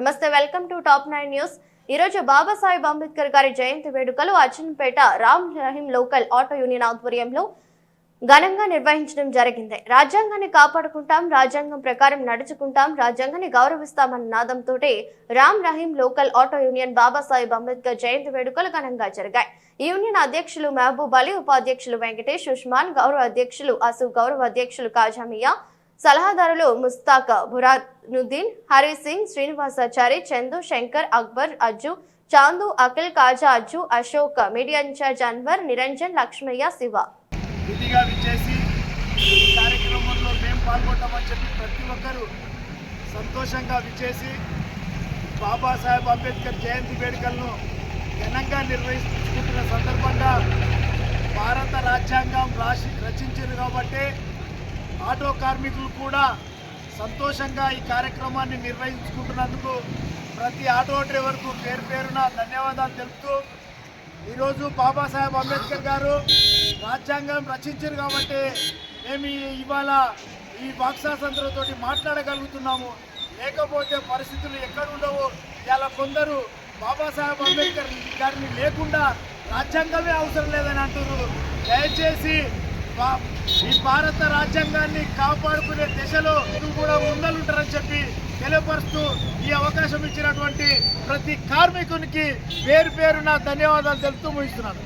నమస్తే welcome to top nine news. ఈ రోజు బాబాసాహెబ్ అంబేద్కర్ గారి జయంతి వేడుకలు Achchanpet Ram Rahim local auto union ఆధ్వర్యంలో ఘనంగా నిర్వహించడం జరిగింది. రాజ్యాంగాన్ని కాపాడుకుంటాం రాజ్యాంగం ప్రకారం నడుచుకుంటాం రాజ్యాంగాన్ని గౌరవిస్తామన్న నాదంతో Ram Rahim local auto union Babasaheb Ambedkar జయంతి వేడుకలు ఘనంగా జరిగాయి. యూనియన్ అధ్యక్షులు మహబూబ్ అలీ ఉపాధ్యక్షులు వెంకటేష్ ఉస్మాన్ గౌరవ అధ్యక్షులు అసు గౌరవ అధ్యక్షులు కాజామియా సలహాదారులు ముస్తాక్ బురానుద్దీన్ హరి సింగ్ శ్రీనివాసాచారి చందు శంకర్ అక్బర్ అజ్జు చాందు అఖిల్ కాజా అజ్జు అశోక్ మీడియా ఇన్ఛార్జ్ అన్వర్ నిరంజన్ లక్ష్మయ్య శివ. కార్యక్రమంలో మేము పాల్గొంటామని చెప్పి ప్రతి ఒక్కరూ సంతోషంగా విచ్చేసి బాబాసాహెబ్ అంబేద్కర్ జయంతి వేడుకలను ఘనంగా నిర్వహించుకుంటున్న సందర్భంగా భారత రాజ్యాంగం రాసి రచించారు కాబట్టి ఆటో కార్మికులు కూడా సంతోషంగా ఈ కార్యక్రమాన్ని నిర్వహించుకుంటున్నందుకు ప్రతి ఆటో డ్రైవర్కు పేరు పేరున ధన్యవాదాలు తెలుపుతూ ఈరోజు బాబాసాహెబ్ అంబేద్కర్ గారు రాజ్యాంగం రచించారు కాబట్టి మేము ఇవాళ ఈ వాక్సాసంతులతో మాట్లాడగలుగుతున్నాము. లేకపోతే పరిస్థితులు ఎక్కడ ఉండవు. ఇలా కొందరు బాబాసాహెబ్ అంబేద్కర్ గారిని లేకుండా రాజ్యాంగమే అవసరం లేదని అంటున్నారు. దయచేసి ఈ భారత రాజ్యాంగాన్ని కాపాడుకునే దిశలో మీరు కూడా ముందలుంటారని చెప్పి తెలియపరుస్తూ ఈ అవకాశం ఇచ్చినటువంటి ప్రతి కార్మికునికి పేరు పేరున ధన్యవాదాలు తెలుపుతూ ముగిస్తున్నాను.